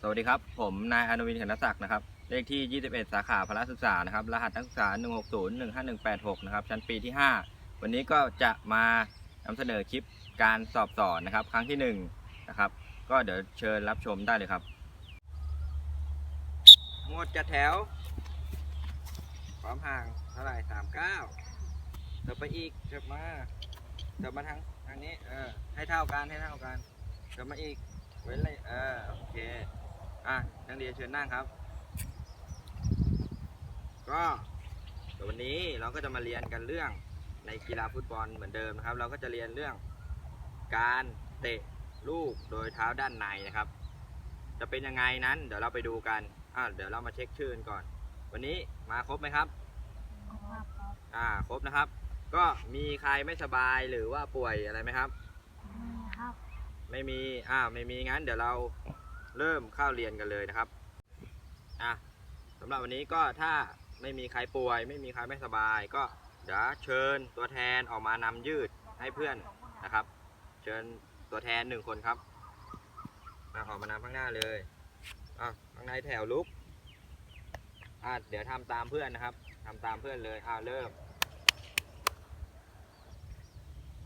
สวัสดีครับ ผมนายอนุวินขันศักดิ์นะครับ เลขที่ 21 สาขาพละศึกษานะครับ รหัสนักศึกษา 160-15186 นะครับ ชั้นปีที่ 5 วันนี้ก็จะมานำเสนอคลิปการสอบสอนนะครับ ครั้งที่1นะครับ ก็เดี๋ยวเชิญรับชมได้เลยครับหมดจัดแถว ความห่างเท่าไหร่39เดินไปอีกเดินมาเดินมาทางทางนี้ เออ ให้เท่ากัน ให้เท่ากันเดินมาอีก เว้นเลยเออ โอเค อะนักเรียนเชิญนั่งครับ ก็เดี๋ยววันนี้เราก็จะมาเรียนกันเรื่องในกีฬาฟุตบอลเหมือนเดิมนะครับ เราก็จะเรียนเรื่องการเตะลูกโดยเท้าด้านในนะครับ จะเป็นยังไงนั้นเดี๋ยวเราไปดูกันอะเดี๋ยวเรามาเช็คชื่อกันก่อน วันนี้มาครบไหมครับอ่าครบนะครับ ก็มีใครไม่สบายหรือว่าป่วยอะไรไหมครับ ไม่มีอ่าไม่มีงั้นเดี๋ยวเรา เริ่มเข้าเรียนกันเลยนะครับอะสำหรับวันนี้ก็ถ้าไม่มีใครป่วย ไม่มีใครไม่สบาย ก็เดี๋ยวเชิญตัวแทนออกมานำยืดให้เพื่อนนะครับ เชิญตัวแทนหนึ่งคนครับ มาออกมานำข้างหน้าเลยอะข้างในแถวลุกอะเดี๋ยวทำตามเพื่อนนะครับทำตามเพื่อนเลยอ่าเริ่ม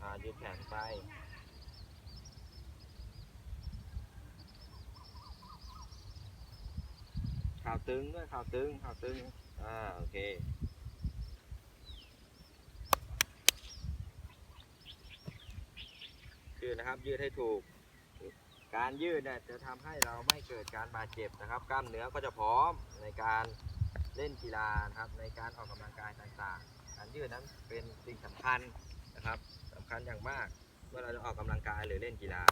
อ่ายืดแขนไป ข่าวตึงด้วยข่าวตึงข่าวตึงอ่าโอเคยืดนะครับยืดให้ถูก การยืดเนี่ยจะทำให้เราไม่เกิดการบาดเจ็บนะครับ กล้ามเนื้อก็จะพร้อมในการเล่นกีฬานะครับ ในการออกกำลังกายต่างๆ การยืดนั้นเป็นสิ่งสำคัญนะครับสำคัญอย่างมากเมื่อเราจะออกกำลังกายหรือเล่นกีฬา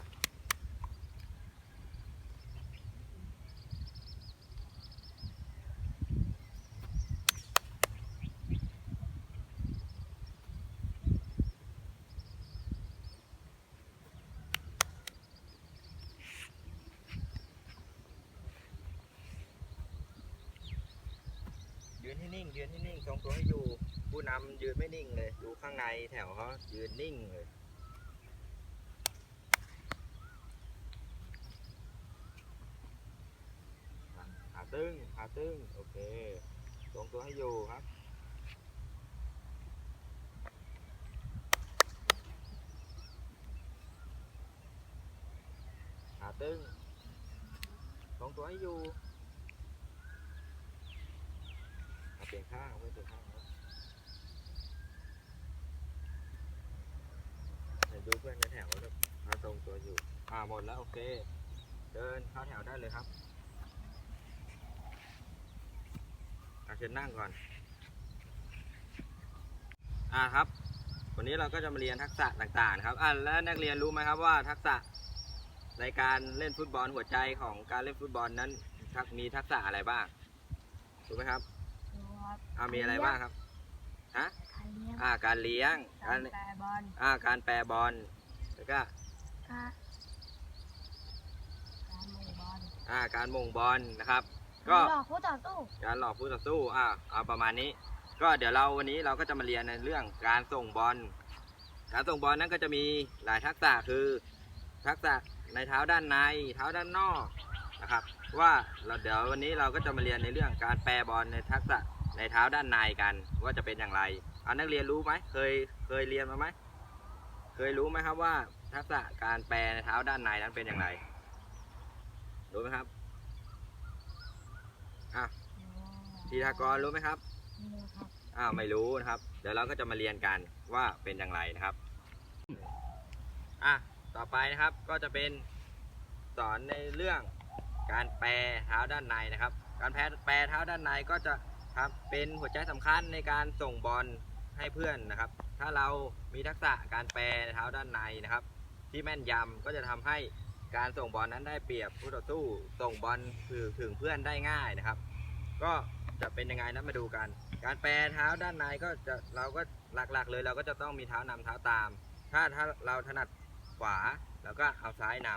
ให้นิ่งยืนให้นิ่งทรงตัวให้อยู่ ผู้นำยืนไม่นิ่งเลย ดูข้างในแถวเขายืนนิ่งเลย ขาตึงขาตึงโอเคทรงตัวให้อยู่ครับ ขาตึงทรงตัวให้อยู่ เปลี่ยนข้างไม่เปลี่ยนข้างครับเดี๋ยวดูเพื่อนในแถวว่าเขาตรงตัวอยู่ อ่าหมดแล้วโอเค เดินเข้าแถวได้เลยครับอาเชิญนั่งก่อน อ่าครับ วันนี้เราก็จะมาเรียนทักษะต่างๆครับ อ่าแล้วนักเรียนรู้ไหมครับว่าทักษะในการเล่นฟุตบอลหัวใจของการเล่นฟุตบอลนั้นมีทักษะอะไรบ้างรู้ไหมครับ อ่ามีอะไรบ้างครับฮะอ่าการเลี้ยงกาการรแปรบอลอ่าการแปรบอลแล้วก็การการหม่งบอลอ่าการมงบอลนะครับ ก็ หลอกผู้ต่อสู้การหลอกผู้ต่อสู้อ่าเอาประมาณนี้ ก็เดี๋ยวเราวันนี้เราก็จะมาเรียนในเรื่องการส่งบอล การส่งบอลนั้นก็จะมีหลายทักษะคือ ทักษะในเท้าด้านใน เท้าด้านนอกนะครับ ว่าเราเดี๋ยววันนี้เราก็จะมาเรียนในเรื่องการแปรบอลในทักษะ ในเท้าด้านในกันว่าจะเป็นอย่างไรเอานักเรียนรู้ไหมเคยเคยเรียนมาไหมเคยรู้ไหมครับว่าทักษะการแปรในเท้าด้านในนั้นเป็นอย่างไรรู้ไหมครับอะทีทากรรู้ไหมครับนี่ครับอ้าวไม่รู้นะครับ เดี๋ยวเราก็จะมาเรียนกันว่าเป็นอย่างไรนะครับอะต่อไปนะครับก็จะเป็นสอนในเรื่องการแปรเท้าด้านในนะครับ การแปรแปรเท้าด้านในก็จะ ครับ เป็นหัวใจสำคัญในการส่งบอลให้เพื่อนนะครับ ถ้าเรามีทักษะการแปรเท้าด้านในนะครับ ที่แม่นยำก็จะทำให้การส่งบอลนั้นได้เปรียบผู้ต่อสู้ส่งบอลถึงถึงเพื่อนได้ง่ายนะครับ ก็จะเป็นยังไงนั้นมาดูกัน การแปรเท้าด้านในก็จะเราก็หลักๆ เลยเราก็จะต้องมีเท้านำเท้าตาม ถ้าถ้าเราถนัดขวาเราก็เอาซ้ายน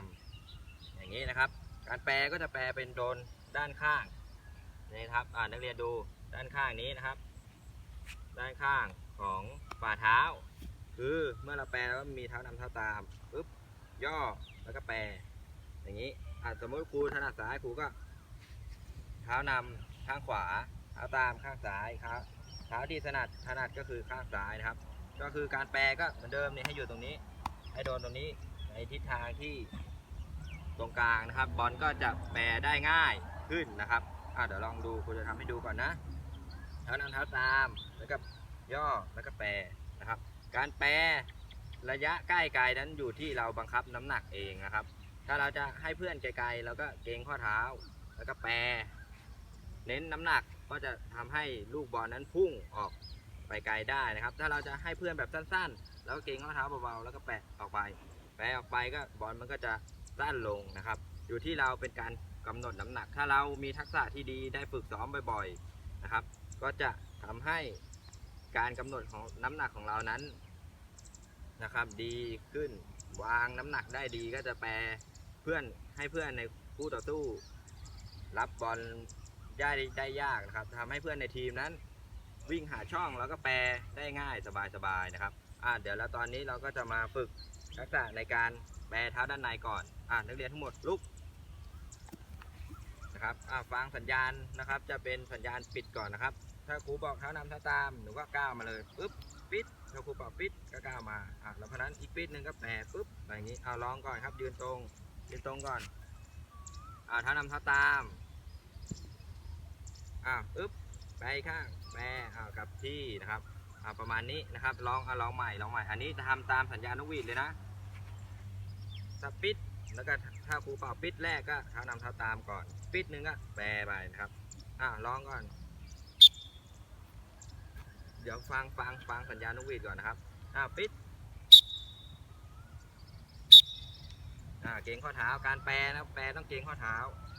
ำอย่างนี้นะครับ การแปรก็จะแปลเป็นโดนด้านข้างนี่ครับอ่านักเรียนดู ด้านข้างนี้นะครับ ด้านข้างของฝ่าเท้า คือเมื่อเราแปลแล้วมีเท้านำเท้าตามปุ๊บย่อแล้วก็แปรอย่างนี้อะสมมติครูถนัดซ้ายครูก็ เท้านำข้างขวา เท้าตามข้างซ้ายครับเท้าที่ถนัดถนัดก็คือข้างซ้ายนะครับ ก็คือการแปลก็เหมือนเดิมเนี่ยให้อยู่ตรงนี้ ให้โดนตรงนี้ในทิศทางที่ตรงกลางนะครับ บอลก็จะแปลได้ง่ายขึ้นนะครับอะเดี๋ยวลองดูครูจะทำให้ดูก่อนนะ เท้านำเท้าตาม แล้วก็ย่อ แล้วก็แปรนะครับ การแปรระยะใกล้ไกลนั้นอยู่ที่เราบังคับน้ำหนักเองนะครับ ถ้าเราจะให้เพื่อนไกลๆเราก็เกรงข้อเท้า แล้วก็แปร เน้นน้ำหนักก็จะทำให้ลูกบอลนั้นพุ่งออกไปไกลได้นะครับ ถ้าเราจะให้เพื่อนแบบสั้นๆ แล้วก็เกรงข้อเท้าเบาๆ แล้วก็แปะออกไป แปะออกไปก็บอลมันก็จะสั้นลงนะครับ อยู่ที่เราเป็นการกำหนดน้ำหนัก ถ้าเรามีทักษะที่ดีได้ฝึกซ้อมบ่อยๆนะครับ ก็จะทำให้การกำหนดของน้ำหนักของเรานั้นนะครับ ดีขึ้นวางน้ำหนักได้ดีก็จะแปรเพื่อนให้เพื่อนในคู่ต่อสู้ รับบอลได้ได้ยากนะครับทำให้เพื่อนในทีมนั้น วิ่งหาช่องแล้วก็แปรได้ง่ายสบายๆนะครับอ่าเดี๋ยวแล้วตอนนี้เราก็จะมาฝึกทักษะในการแปรเท้าด้านในก่อนอ่านักเรียนทั้งหมดลุกนะครับอ่าฟังสัญญาณนะครับ จะเป็นสัญญาณปิดก่อนนะครับ ถ้าครูบอกเท้านำเท้าตามหนูก็ก้าวมาเลยปุ๊บปิดถ้าครูบอกปิดก็ก้าวมาอะแล้วเพราะนั้นอีกปิดหนึ่งก็แปรปุ๊บอะไรอย่างนี้เอาลองก่อนครับยืนตรงยืนตรงก่อนอ่าเท้านำเท้าตามอ่าปึ๊บไปข้างแปรอ่ากลับที่นะครับอ่าประมาณนี้นะครับลองอ่าลองใหม่ลองใหม่อันนี้จะทำตามสัญญาณนกหวีดเลยนะถ้าปิดแล้วก็ถ้าครูเป่าปิดแรกก็เท้านำเท้าตามก่อน ปิดหนึ่งก็แปรไปนะครับอ่าลองก่อน เดี๋ยวฟังฟังฟังสัญญาณนกหวีดก่อนนะครับ อ่าปิด อ่าเกรงข้อเท้าการแปรนะแปรต้องเกรงข้อเท้า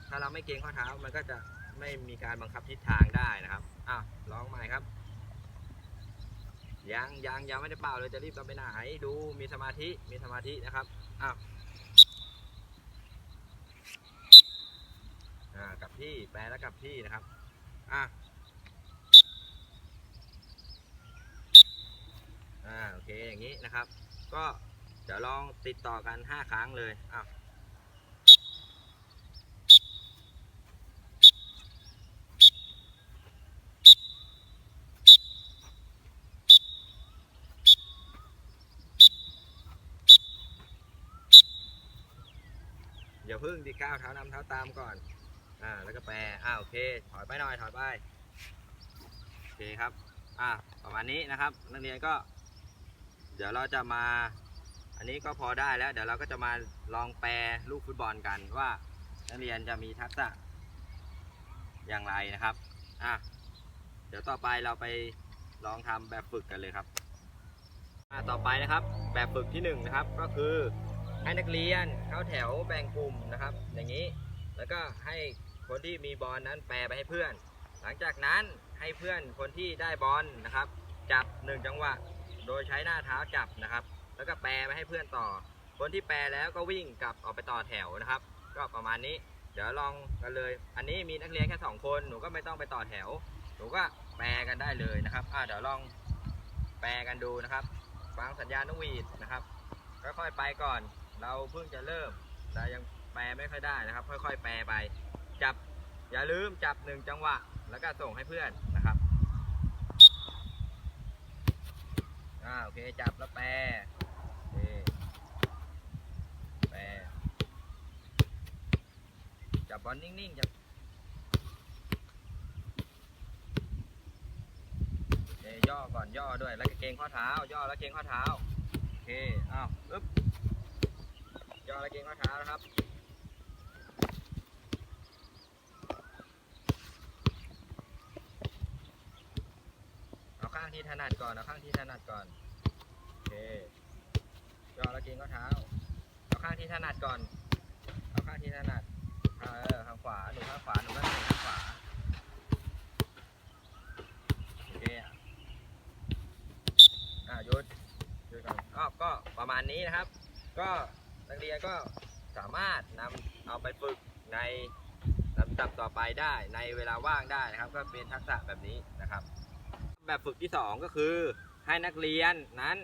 ถ้าเราไม่เกรงข้อเท้ามันก็จะไม่มีการบังคับทิศทางได้นะครับอ่าลองใหม่ครับยังยังยังไม่ได้เป่าเลยจะรีบกันไปไหนดูมีสมาธิมีสมาธินะครับอ้าวอ่ากับที่แปลแล้วกับที่นะครับอะ อ่าโอเคอย่างนี้นะครับ ก็เดี๋ยวลองติดต่อกัน 5 ครั้งเลยอ้าวอย่าเพิ่งดีก้าวเท้านำเท้าตามก่อน อ่า แล้วก็แปรอ่าโอเค ถอยไปหน่อย ถอยไป โอเคครับ อ่า ประมาณนี้นะครับ นักเรียนก็ เดี๋ยวเราจะมา อันนี้ก็พอได้แล้ว เดี๋ยวเราก็จะมาลองแปรลูกฟุตบอลกันว่านักเรียนจะมีทักษะอย่างไรนะครับอะเดี๋ยวต่อไปเราไปลองทำแบบฝึกกันเลยครับต่อไปนะครับแบบฝึกที่หนึ่งนะครับก็คือให้นักเรียนเข้าแถวแบ่งกลุ่มนะครับ อย่างนี้แล้วก็ให้คนที่มีบอลนั้นแปรไปให้เพื่อน หลังจากนั้นให้เพื่อนคนที่ได้บอลนะครับ จับหนึ่งจังหวะ โดยใช้หน้าเท้าจับนะครับ แล้วก็แปรไปให้เพื่อนต่อ คนที่แปรแล้วก็วิ่งกลับออกไปต่อแถวนะครับ ก็ประมาณนี้ เดี๋ยวลองกันเลย อันนี้มีนักเรียนแค่สองคนหนูก็ไม่ต้องไปต่อแถว หนูก็แปรกันได้เลยนะครับอ่าเดี๋ยวลองแปรกันดูนะครับฟังสัญญาณนกหวีดนะครับค่อยๆไปก่อน เราเพิ่งจะเริ่มเรายังแปรไม่ค่อยได้นะครับ ค่อยๆ แปรไป จับอย่าลืมจับหนึ่งจังหวะ แล้วก็ส่งให้เพื่อนนะครับ อ่าโอ เคจับแล้วแปรโอเคแปรจับบอลนิ่งๆจับเคย่อก่อนย่อด้วยแล้วก็เกรงข้อเท้า ย่อแล้วเกรงข้อเท้าโอเคอ้าวอึ๊บย่อแล้วเกรงข้อเท้านะครับเอาข้างที่ถนัดก่อนเอาข้างที่ถนัดก่อน ย่อแล้วเกรงข้อเท้าเอาข้างที่ถนัดก่อน เอาข้างที่ถนัดเออข้างขวาหนูข้างขวาหนูก็หนูข้างขวาโอเคอะอ่าหยุดหยุดก่อนก็ก็ประมาณนี้นะครับ ก็นักเรียนก็สามารถนำเอาไปฝึกในลำดับต่อไปได้ในเวลาว่างได้นะครับ ก็เป็นทักษะแบบนี้นะครับ แบบฝึกที่ 2 ก็คือให้นักเรียนนั้น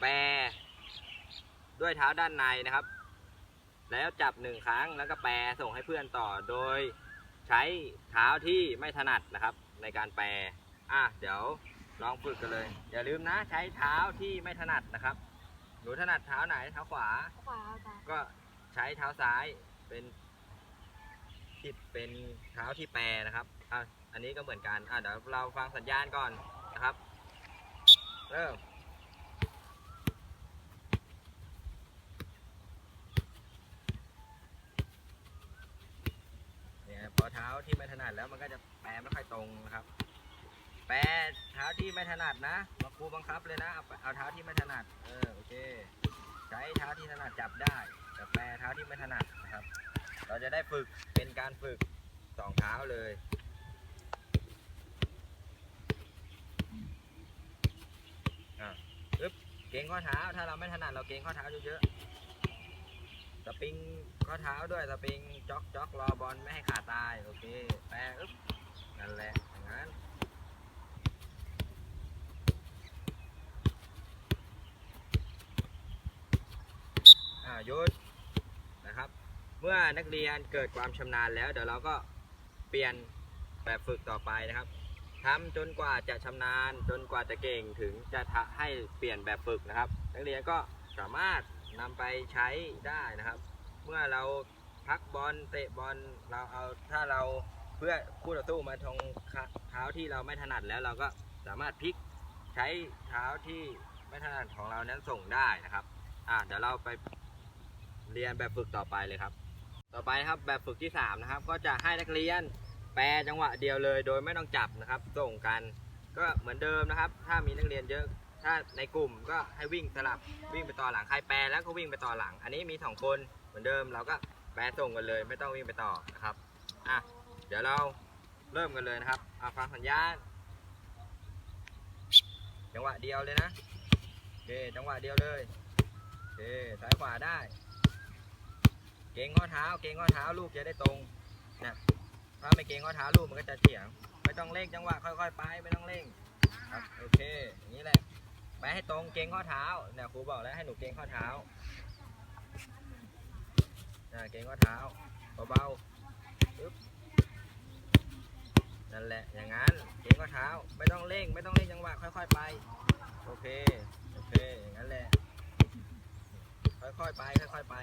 แปรด้วยเท้าด้านในนะครับ แล้วจับหนึ่งครั้งแล้วก็แปรส่งให้เพื่อนต่อโดยใช้เท้าที่ไม่ถนัดนะครับ ในการแปรอะเดี๋ยวลองฝึกกันเลย อย่าลืมนะใช้เท้าที่ไม่ถนัดนะครับ หนูถนัดเท้าไหนเท้าขวา ขวาตาก็ใช้เท้าซ้ายเป็นที่เป็นเท้าที่แปรนะครับอะอันนี้ก็เหมือนกันอะเดี๋ยวเราฟังสัญญาณก่อนนะครับ เริ่มเนี่ยพ อเท้าที่ไม่ถนัดแล้วมันก็จะแปรไม่ค่อยตรงนะครับ แปรเท้าที่ไม่ถนัดนะมาครูบังคับเลยนะเอาเอาเท้าที่ไม่ถนัด เออโอเค ใช้เท้าที่ถนัดจับได้แต่แปรเท้าที่ไม่ถนัดนะครับ เราจะได้ฝึกเป็นการฝึกสองเท้าเลยอะปึ๊บเกรงข้อเท้าถ้าเราไม่ถนัดเราเกรงข้อเท้าเยอะๆ สปริงข้อเท้าด้วยสปริงจ็อกจ็อกรอบอลไม่ให้ขาตาย โอเคแปรอึ๊บนั่นแหละอย่างนั้นอ่ายุดนะครับ เมื่อนักเรียนเกิดความชำนาญแล้ว เดี๋ยวเราก็เปลี่ยนแบบฝึกต่อไปนะครับทำจนกว่าจะชำนาญจนกว่าจะเก่งถึงจะทะให้เปลี่ยนแบบฝึกนะครับ นักเรียนก็สามารถ นำไปใช้ได้นะครับ เมื่อเราพักบอลเตะบอลเราเอาถ้าเราเพื่อคู่ต่อสู้มาทงเท้าที่เราไม่ถนัดแล้วเราก็สามารถพลิกใช้เท้าที่ไม่ถนัดของเรานั้นส่งได้นะครับอ่าเดี๋ยวเราไปเรียนแบบฝึกต่อไปเลยครับ ต่อไปครับแบบฝึกที่3นะครับก็จะให้นักเรียนแปรจังหวะเดียวเลย โดยไม่ต้องจับนะครับส่งกันก็เหมือนเดิมนะครับ ถ้ามีนักเรียนเยอะ ถ้าในกลุ่มก็ให้วิ่งสลับวิ่งไปต่อหลังใครแปรแล้วก็วิ่งไปต่อหลัง อันนี้มีสองคนเหมือนเดิมเราก็แปรส่งกันเลยไม่ต้องวิ่งไปต่อนะครับอะเดี๋ยวเราเริ่มกันเลยนะครับอะฟังสัญญาณจังหวะเดียวเลยนะโอเคจังหวะเดียวเลยโอเคซ้ายขวาได้ เก่งข้อเท้า เก่งข้อเท้าลูกจะได้ตรงนะถ้าไม่เก่งข้อเท้าลูกมันก็จะเฉียง ไม่ต้องเร่งจังหวะค่อยๆไปไม่ต้องเร่งครับโอเคอย่างนี้แหละ ไปให้ตรงเก่งข้อเท้าเนี่ยครูบอกแล้วให้หนูเก่งข้อเท้าอ่าเก่งข้อเท้าเบาๆปึ๊บนั่นแหละอย่างนั้นเก่งข้อเท้าไม่ต้องเร่งไม่ต้องเร่งจังหวะค่อย ๆ ไปโอเคโอเคอย่างนั้นแหละค่อยๆไปค่อยๆไป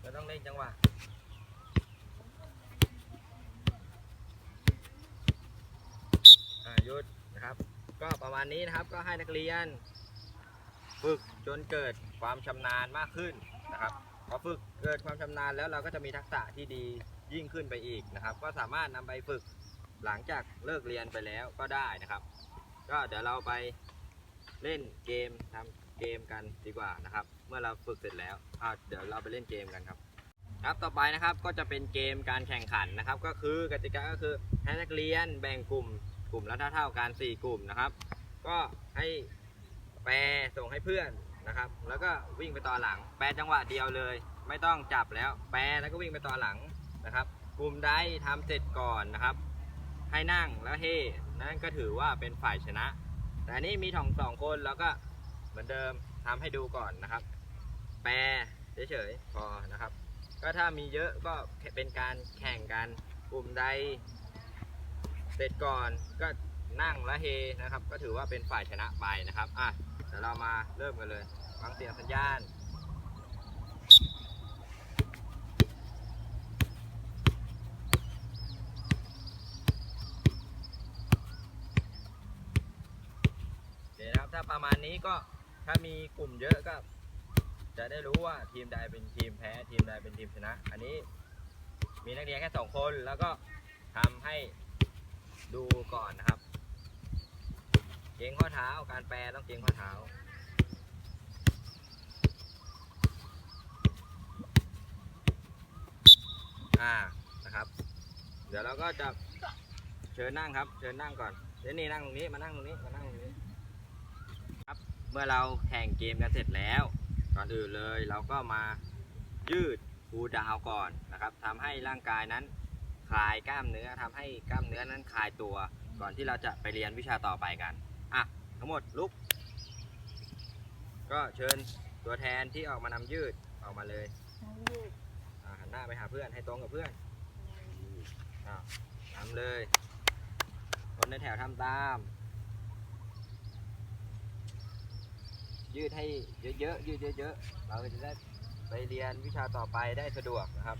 เราต้องเล่นจังหวะหยุดนะครับ ก็ประมาณนี้นะครับก็ให้นักเรียน ฝึกจนเกิดความชำนาญมากขึ้นนะครับพอฝึกเกิดความชำนาญแล้วเราก็จะมีทักษะที่ดียิ่งขึ้นไปอีกนะครับ ก็สามารถนำไปฝึกหลังจากเลิกเรียนไปแล้วก็ได้นะครับ ก็เดี๋ยวเราไปเล่นเกมทำเกมกันดีกว่านะครับ เมื่อเราฝึกเสร็จแล้วเดี๋ยวเราไปเล่นเกมกันครับครับต่อไปนะครับก็จะเป็นเกมการแข่งขันนะครับ ก็คือกติกาก็คือให้นักเรียนแบ่งกลุ่ม กลุ่มละเท่าๆกัน4กลุ่มนะครับ ก็ให้แปรส่งให้เพื่อนนะครับ แล้วก็วิ่งไปต่อหลัง แปรจังหวะเดียวเลย ไม่ต้องจับแล้ว แปรแล้วก็วิ่งไปต่อหลังนะครับ กลุ่มใดทำเสร็จก่อนนะครับ ให้นั่งแล้วเฮนั่นก็ถือว่าเป็นฝ่ายชนะ แต่นี้มีสองสองคนแล้วก็เหมือนเดิมทำให้ดูก่อนนะครับ แปรเฉยๆพอนะครับ ก็ถ้ามีเยอะก็เป็นการแข่งกันกลุ่มใด เสร็จก่อนก็นั่งและเฮนะครับ ก็ถือว่าเป็นฝ่ายชนะไปนะครับอะเดี๋ยวเรามาเริ่มกันเลยฟังเสียงสัญญาณโอเคนะครับถ้าประมาณนี้ก็ถ้ามีกลุ่มเยอะก็ จะได้รู้ว่าทีมใดเป็นทีมแพ้ทีมใดเป็นทีมชนะ อันนี้มีนักเรียนแค่สองคนแล้วก็ทำให้ ดูก่อนนะครับ เกรงข้อเท้าการแปลต้องเกรงข้อเท้า อ่านะครับ เดี๋ยวเราก็จะเชิญนั่งครับ เชิญนั่งก่อนเดี๋ยวนี่นั่งตรงนี้มานั่งตรงนี้มานั่งตรงนี้ครับเมื่อเราแข่งเกมกันเสร็จแล้วก่อนอื่นเลยเราก็มายืดคูดาวก่อนนะครับทำให้ร่างกายนั้น คลายกล้ามเนื้อทำให้กล้ามเนื้อนั้นคลายตัว ก่อนที่เราจะไปเรียนวิชาต่อไปกันอะทั้งหมดลุก ก็เชิญตัวแทนที่ออกมานำยืดออกมาเลยน้ำยืดอ่าหันหน้าไปหาเพื่อนให้ตรงกับเพื่อนอ้าวทำเลย คนในแถวทำตาม ยืดให้เยอะๆยืดเยอะๆเราก็จะได้ไปเรียนวิชาต่อไปได้สะดวกนะครับ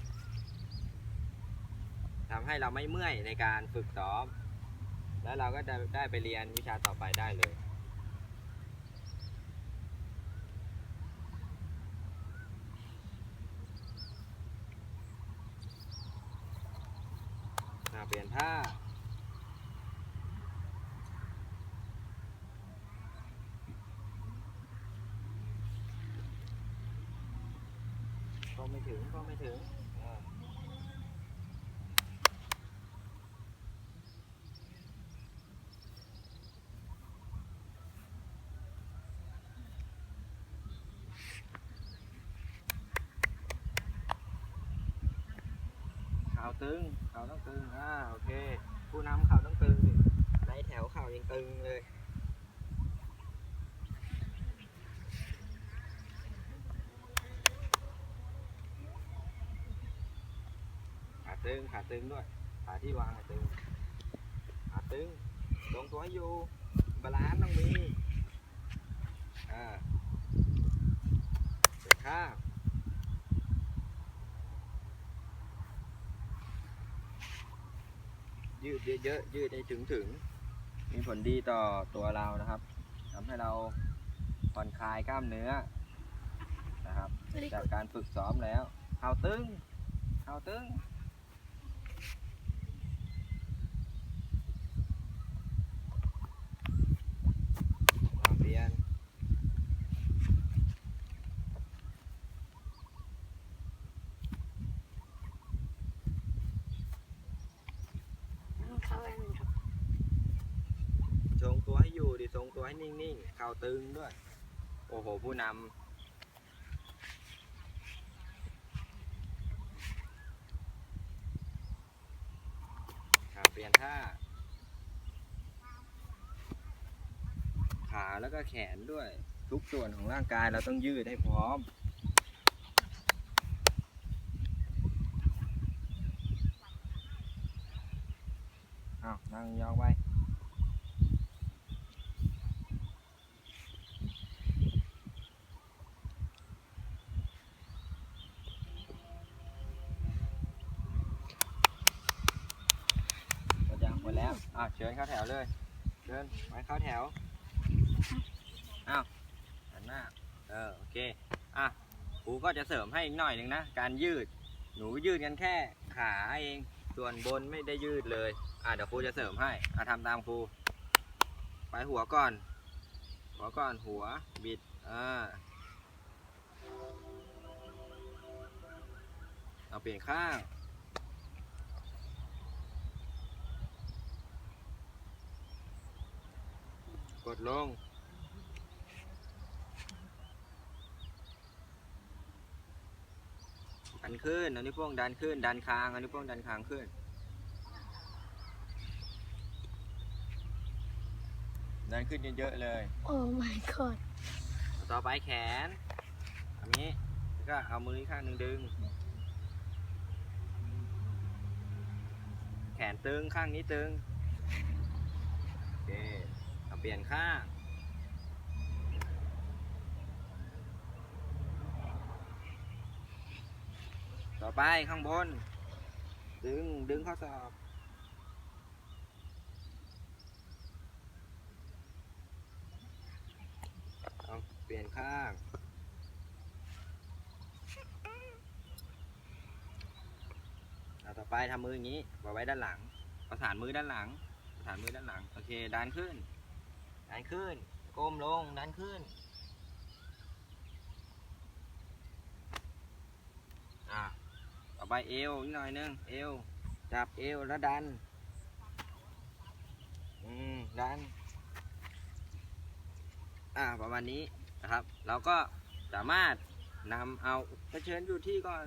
ทำให้เราไม่เมื่อยในการฝึกซ้อม แล้วเราก็จะได้ไปเรียนวิชาต่อไปได้เลยอ่าเปลี่ยนท่าก็ไม่ถึงก็ไม่ถึงอ่าเข่า ตึง เข่าต้องตึง อ่า โอเค ผู้นำเข่าต้องตึงดิในแถวเข่ายังตึงเลย ขาตึง ขาตึงด้วย ขาที่วางขาตึง ขาตึง ตรงตัวให้อยู่ บาลานซ์ต้องมี อ่าเปิดข้าง ยืดเยอะๆยืดให้ถึงถึงๆมีผลดีต่อตัวเรานะครับทำให้เราผ่อนคลายกล้ามเนื้อนะครับ จากการฝึกซ้อมแล้วเข่าตึงเข่าตึง อ่าเปลี่ยน เข้าไปหนึ่งครับ ทรงตัวให้อยู่ดิทรงตัวให้ นิ่งๆ เข่าตึงด้วย โอ้โห ผู้นำขาเปลี่ยนท่า ขาแล้วก็แขนด้วย ทุกส่วนของร่างกายเราต้องยืดให้พร้อมอ้าวนั่งยองไว้ หมดยัง หมดแล้วอะเชิญเข้าแถวเลยเชิญไปเข้าแถวอ้าวหันหน้าเออโอเคอะครูก็จะเสริมให้อีกหน่อยหนึ่งนะการยืด หนูยืดกันแค่ขาเองส่วนบนไม่ได้ยืดเลยอะเดี๋ยวครูจะเสริมให้อะทำตามครูไปหัวก่อน หัวก่อนหัวบิดอ่าเอาเปลี่ยนข้าง กดลง ดันขึ้นเอานิ้วโป้งดันขึ้น ดันคางเอานิ้วโป้งดันคางขึ้น ดันขึ้นเยอะๆเลย โอ้ my god ต่อไปแขนอันนี้แล้วก็เอามืออีกข้างหนึ่งดึง แขนตึงข้างนี้ตึง โอเค เปลี่ยนข้างต่อไปข้างบน ดึง ดึงข้อศอกเอาเปลี่ยนข้างเอาต่อไปทำมืออย่างนี้วางไว้ด้านหลัง ประสานมือด้านหลัง ประสานมือด้านหลัง โอเค ดันขึ้น ดันขึ้นก้มลงดันขึ้นอ่าต่อไปเอวนิดหน่อยนึงเอวจับเอวแล้วดันอืมดันอ่าประมาณนี้นะครับ เราก็สามารถนำเอาเชิญอยู่ที่ก่อน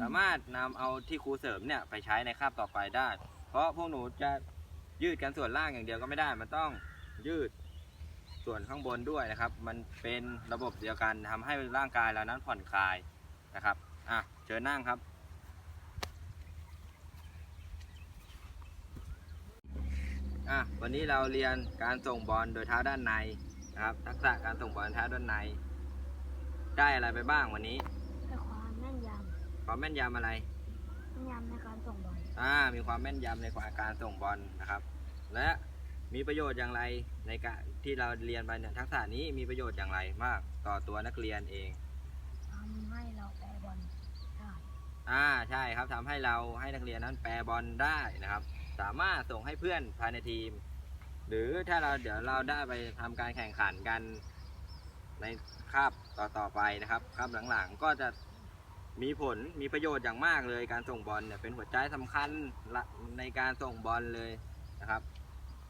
สามารถนำเอาที่ครูเสริมเนี่ยไปใช้ในคาบต่อไปได้ เพราะพวกหนูจะยืดกันส่วนล่างอย่างเดียวก็ไม่ได้ มันต้องยืด ส่วนข้างบนด้วยนะครับ มันเป็นระบบเดียวกันทำให้ร่างกายเรานั้นผ่อนคลายนะครับอะเชิญนั่งครับ อะวันนี้เราเรียนการส่งบอลโดยเท้าด้านในนะครับ ทักษะการส่งบอลเท้าด้านใน ได้อะไรไปบ้างวันนี้ให้ความแม่นยความแม่นยำอะไรำแม่นยำในการส่งบอลอ่ามีความแม่นยำในการส่งบอลนะครับ และ มีประโยชน์อย่างไรในการที่เราเรียนไปเนี่ยทักษะนี้มีประโยชน์อย่างไรมากต่อตัวนักเรียนเองทำให้เราแปรบอลได้อ่าใช่ครับทำให้เราให้นักเรียนนั้นแปรบอลได้นะครับ สามารถส่งให้เพื่อนภายในทีม หรือถ้าเราเดี๋ยวเราได้ไปทำการแข่งขันกันในคาบต่อต่อๆไปนะครับคาบหลังๆก็จะมีผลมีประโยชน์อย่างมากเลยการส่งบอลเนี่ยเป็นหัวใจสำคัญละในการส่งบอลเลยนะครับเพ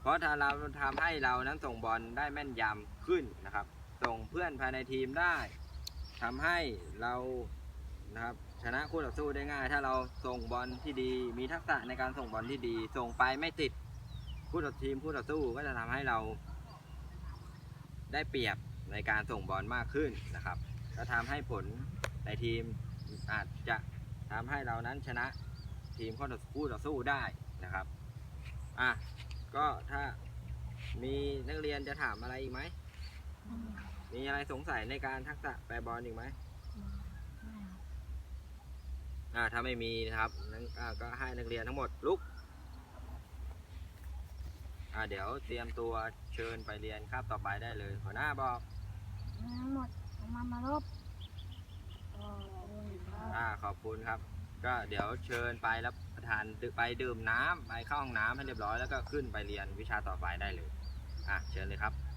ราะถ้าเราทำให้เรานั้นส่งบอลได้แม่นยำขึ้นนะครับ ส่งเพื่อนภายในทีมได้ทำให้เรานะครับชนะคู่ต่อสู้ได้ง่าย ถ้าเราส่งบอลที่ดี มีทักษะในการส่งบอลที่ดี ส่งไปไม่ติดคู่ต่อทีมคู่ต่อสู้ก็จะทำให้เรา ได้เปรียบในการส่งบอลมากขึ้นนะครับก็ทำให้ผลในทีมอาจจะทำให้เรานั้นชนะทีมคู่ต่อคู่ต่อสู้ได้นะครับอะ ก็ถ้ามีนักเรียนจะถามอะไรอีกไหมแม่นยมีอะไรสงสัยในการทักษะแปรบอลอีกไหมำไม่ครับอ่าถ้าไม่มีนะครับนั้นอ่าก็ให้นักเรียนทั้งหมดลุกอ่าเดี๋ยวเตรียมตัวเชิญไปเรียนคาบต่อไปได้เลยหัวหน้าบอกทั้งหมดเอามามารบขอบคุณครับอ่าขอบคุณครับ ก็เดี๋ยวเชิญไปรับประ ทานไปดื่มน้ำไปเข้าห้องน้ำให้เรียบร้อยแล้วก็ขึ้นไปเรียนวิชาต่อไปได้เลยอะเชิญเลยครับ